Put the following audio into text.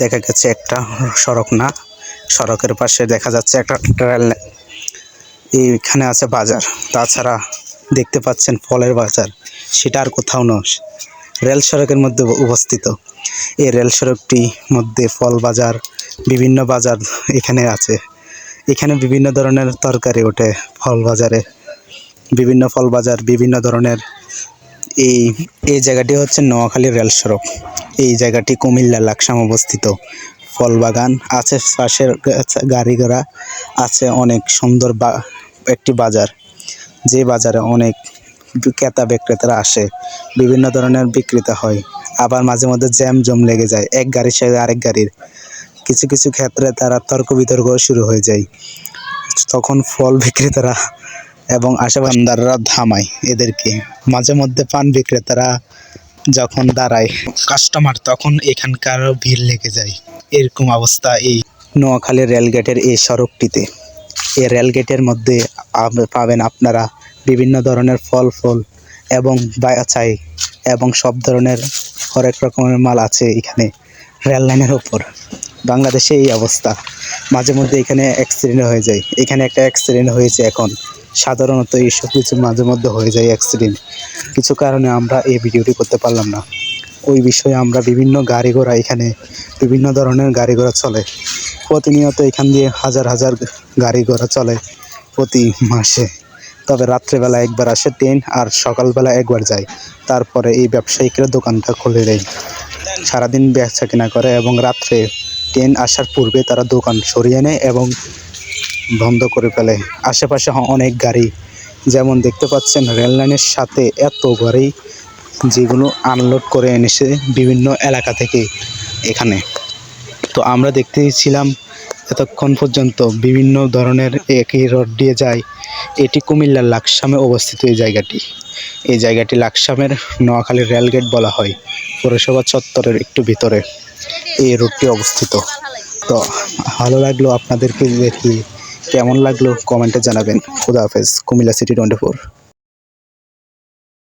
দেখা গেছে একটা সড়ক না, সড়কের পাশে দেখা যাচ্ছে একটা রেল এইখানে আছে বাজার। তাছাড়া দেখতে পাচ্ছেন ফলের বাজার, সেটা আর কোথাও নয়, রেল সড়কের মধ্যে অবস্থিত। এই রেল সড়কটি মধ্যে ফল বাজার, বিভিন্ন বাজার এখানে আছে। এখানে বিভিন্ন ধরনের তরকারি ওঠে ফল বাজারে। বিভিন্ন ফল বাজার, বিভিন্ন ধরনের এই এই জায়গাটি হচ্ছে নোয়াখালী রেল সড়ক। এই জায়গাটি কুমিল্লা লাকসাম অবস্থিত। ফল বাগান আছে, পাশের গাড়ি ঘোড়া আছে, অনেক সুন্দর বা একটি বাজার। যে বাজারে অনেক ক্রেতা বিক্রেতারা আসে, বিভিন্ন ধরনের বিক্রেতা হয়। আবার মাঝে মধ্যে জ্যাম জম লেগে যায়, এক গাড়ির সাথে আরেক গাড়ির। কিছু কিছু ক্ষেত্রে তারা তর্ক বিতর্ক শুরু হয়ে যায়। তখন ফল বিক্রেতারা এবং আশেপাশানদাররা থামায় এদেরকে। মাঝে মধ্যে পান বিক্রেতারা যখন দাঁড়ায় কাস্টমার তখন এখানকার ভিড় লেগে যায়। এরকম অবস্থা এই নোয়াখালী রেলগেটের এই সড়কটিতে। এই রেলগেটের মধ্যে পাবেন আপনারা বিভিন্ন ধরনের ফল ফল এবং বাচাই এবং সব ধরনের হরেক রকমের মাল আছে এখানে রেল লাইনের ওপর। বাংলাদেশে এই অবস্থা। মাঝে মধ্যে এখানে অ্যাক্সিডেন্ট হয়ে যায়। এখানে একটা অ্যাক্সিডেন্ট হয়েছে এখন। সাধারণত এইসব কিছু মাঝে মধ্যে হয়ে যায় অ্যাক্সিডেন্ট কিছু কারণে আমরা এই ভিডিওটি করতে পারলাম না। ওই বিষয়ে আমরা বিভিন্ন গাড়ি ঘোড়া এখানে বিভিন্ন ধরনের গাড়ি ঘোড়া চলে। প্রতিনিয়ত এখান দিয়ে হাজার হাজার গাড়ি ঘোড়া চলে প্রতি মাসে। তবে রাত্রেবেলা একবার আসে ট্রেন আর সকালবেলা একবার যায়। তারপরে এই ব্যবসায়িকরা দোকানটা খুলে দেয়। সারাদিন বেচা কেনা করে এবং রাত্রে ট্রেন আসার পূর্বে তারা দোকান সরিয়ে নেয় এবং বন্ধ করে ফেলে। আশেপাশে অনেক গাড়ি। যেমন দেখতে পাচ্ছেন রেললাইনের সাথে এত গাড়ি যেগুলো আনলোড করে এনেছে বিভিন্ন এলাকা থেকে এখানে। তো আমরা দেখতেছিলাম এতক্ষণ পর্যন্ত বিভিন্ন ধরনের একই রড দিয়ে যায়। এটি কুমিল্লার লাকসামে অবস্থিত এই জায়গাটি। এই জায়গাটি লাকসামের নোয়াখালী রেলগেট বলা হয়, পৌরসভা চত্বরের একটু ভিতরে। এই রোডটি অবস্থিত। তো ভালো লাগল আপনাদেরকে দেখি। কেমন লাগল কমেন্টে জানাবেন। খুদা হাফেজ কুমিল্লা সিটি টোয়েন্টি ফোর।